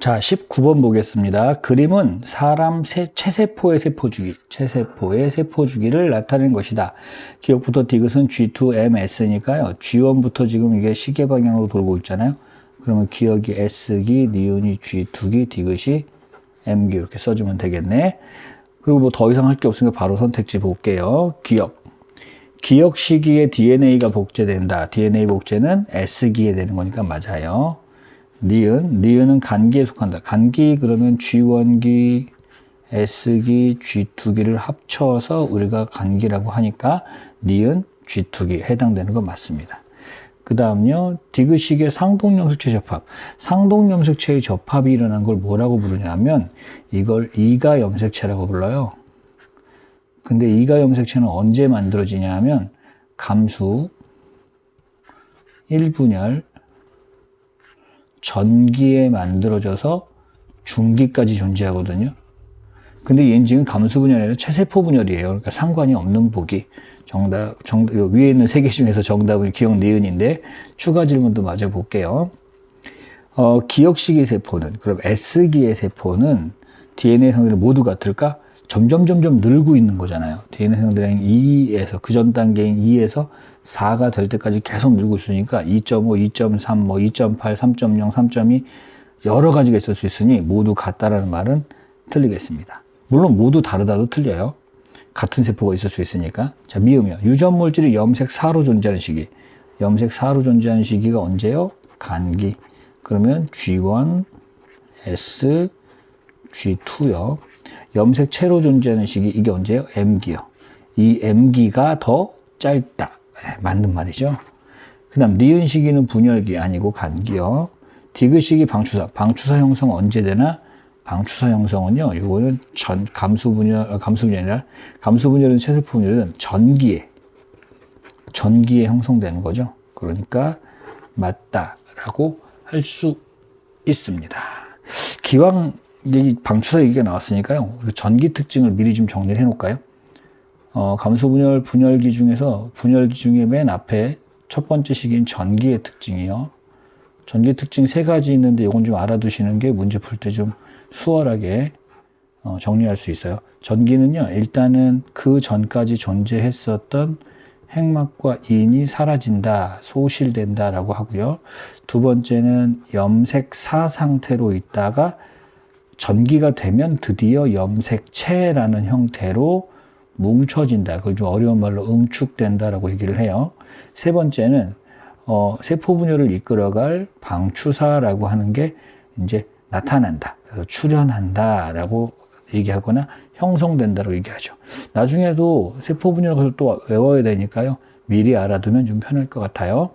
자, 19번 보겠습니다. 그림은 사람 세, 체세포의 세포주기, 체세포의 세포주기를 나타낸 것이다. 기억부터 디귿은 G2MS니까요. G1부터 지금 이게 시계 방향으로 돌고 있잖아요. 그러면 기억이 S기, 니은이 G2기, 디귿이 M기 이렇게 써주면 되겠네. 그리고 뭐 더 이상 할 게 없으니까 바로 선택지 볼게요. 기억. 기억 시기에 DNA가 복제된다. DNA 복제는 S기에 되는 거니까 맞아요. 니은, 니은은 간기에 속한다. 간기 그러면 G1기, S기, G2기를 합쳐서 우리가 간기라고 하니까 니은, G2기 해당되는 건 맞습니다. 그 다음요, 디귿식의 상동염색체 접합. 상동염색체의 접합이 일어난 걸 뭐라고 부르냐면 이걸 이가 염색체라고 불러요. 근데 이가 염색체는 언제 만들어지냐 하면 감수, 1분열, 전기에 만들어져서 중기까지 존재하거든요. 근데 얘는 지금 감수 분열이 아니라 체세포 분열이에요. 그러니까 상관이 없는 보기. 정답, 정답, 위에 있는 세 개 중에서 정답은 기억 니은인데 추가 질문도 마저 볼게요. 어, 기억시기 세포는, 그럼 S기의 세포는 DNA 성들이 모두 같을까? 점점 점점 늘고 있는 거잖아요. DNA 성들은 2에서, 그 전 단계인 2에서 4가 될 때까지 계속 늘고 있으니까 2.5, 2.3, 뭐 2.8, 3.0, 3.2 여러 가지가 있을 수 있으니 모두 같다라는 말은 틀리겠습니다. 물론 모두 다르다도 틀려요. 같은 세포가 있을 수 있으니까. 자, 미음이요. 유전 물질이 염색 4로 존재하는 시기. 염색 4로 존재하는 시기가 언제요? 간기. 그러면 G1, S, G2요. 염색체로 존재하는 시기 이게 언제요? M기요. 이 M기가 더 짧다. 네, 맞는 말이죠. 그 다음 니은 시기는 분열기 아니고 간기요. 디귿 시기 방추사. 방추사 형성 언제 되나? 방추사 형성은요. 이거는 전 감수 분열 어, 감수 분열이 아니라 감수 분열은 체세포 분열은 전기에 전기에 형성되는 거죠. 그러니까 맞다라고 할 수 있습니다. 기왕 이 방추사 얘기가 나왔으니까요. 그 전기 특징을 미리 좀 정리해 놓을까요? 어, 감수 분열 분열기 중에서 분열기 중에 맨 앞에 첫 번째 시기인 전기의 특징이요. 전기 특징 세 가지 있는데 이건 좀 알아두시는 게 문제 풀 때 좀 수월하게 어, 정리할 수 있어요. 전기는요, 일단은 그 전까지 존재했었던 핵막과 인이 사라진다, 소실된다라고 하고요. 두 번째는 염색사 상태로 있다가 전기가 되면 드디어 염색체라는 형태로 뭉쳐진다. 그걸 좀 어려운 말로 응축된다라고 얘기를 해요. 세 번째는 어, 세포 분열을 이끌어갈 방추사라고 하는 게 이제 나타난다. 그래서 출현한다라고 얘기하거나 형성된다고 얘기하죠. 나중에도 세포 분열을 또 외워야 되니까요. 미리 알아두면 좀 편할 것 같아요.